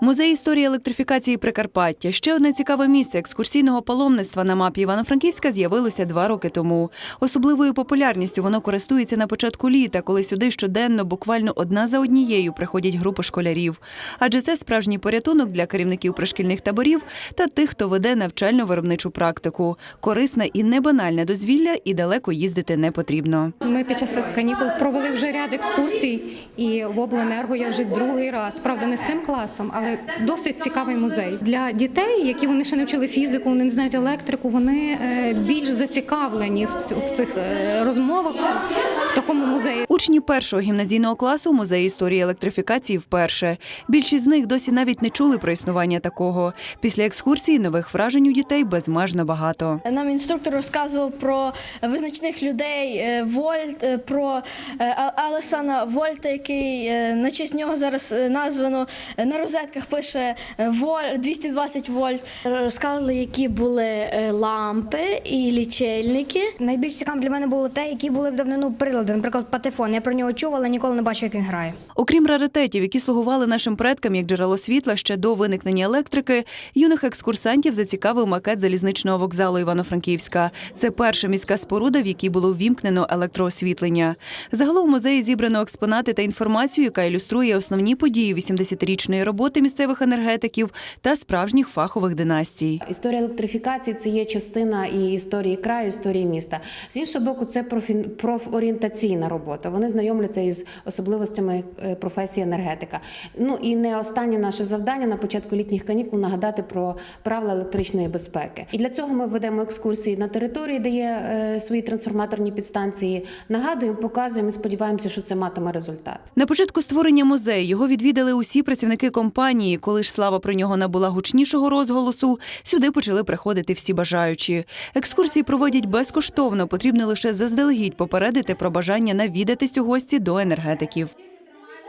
Музей історії електрифікації Прикарпаття ще одне цікаве місце екскурсійного паломництва на мапі Івано-Франківська з'явилося два роки тому. Особливою популярністю воно користується на початку літа, коли сюди щоденно буквально одна за однією приходять групи школярів. Адже це справжній порятунок для керівників пришкільних таборів та тих, хто веде навчально-виробничу практику. Корисне і небанальне дозвілля, і далеко їздити не потрібно. Ми під час канікул провели вже ряд екскурсій, і в обленерго я вже другий раз. Правда, не з цим класом, але досить цікавий музей для дітей, які вони ще не вчили фізику, вони не знають електрику. Вони е, більш зацікавлені в цих е, розмовах в такому музеї. Учні першого гімназійного класу музею історії електрифікації вперше. Більшість з них досі навіть не чули про існування такого. Після екскурсії нових вражень у дітей безмежно багато. Нам інструктор розказував про визначних людей е, Вольт, е, про е, Алесана Вольта, який на честь нього зараз названо на розетках пише е, Воль 220 вольт. Розказували, які були лампи і лічильники. Найбільш цікавим для мене було те, які були в давнину прилади, наприклад, патефон. Я про нього чув, але ніколи не бачив, як він грає. Окрім раритетів, які слугували нашим предкам як джерело світла ще до виникнення електрики, юних екскурсантів зацікавив макет залізничного вокзалу Івано-Франківська. Це перша міська споруда, в якій було ввімкнено електроосвітлення. Загалом в музеї зібрано експонати та інформацію, яка ілюструє основні події 80-річної роботи місцевих енергетиків та справжніх фахових династій. Історія електрифікації це є частина і історії краю, історії міста. З іншого боку, це профорієнтаційна робота. Вони знайомляться із особливостями е, професії енергетика. Ну і не останнє наше завдання на початку літніх канікул нагадати про правила електричної безпеки. І для цього ми ведемо екскурсії на території, де є е, свої трансформаторні підстанції. Нагадуємо, показуємо. і Сподіваємося, що це матиме результат. На початку створення музею його відвідали усі працівники компанії. Коли ж слава про нього набула гучнішого розголосу, сюди почали приходити всі бажаючі. Екскурсії проводять безкоштовно. Потрібно лише заздалегідь попередити про бажання навідатись у гості до енергетиків.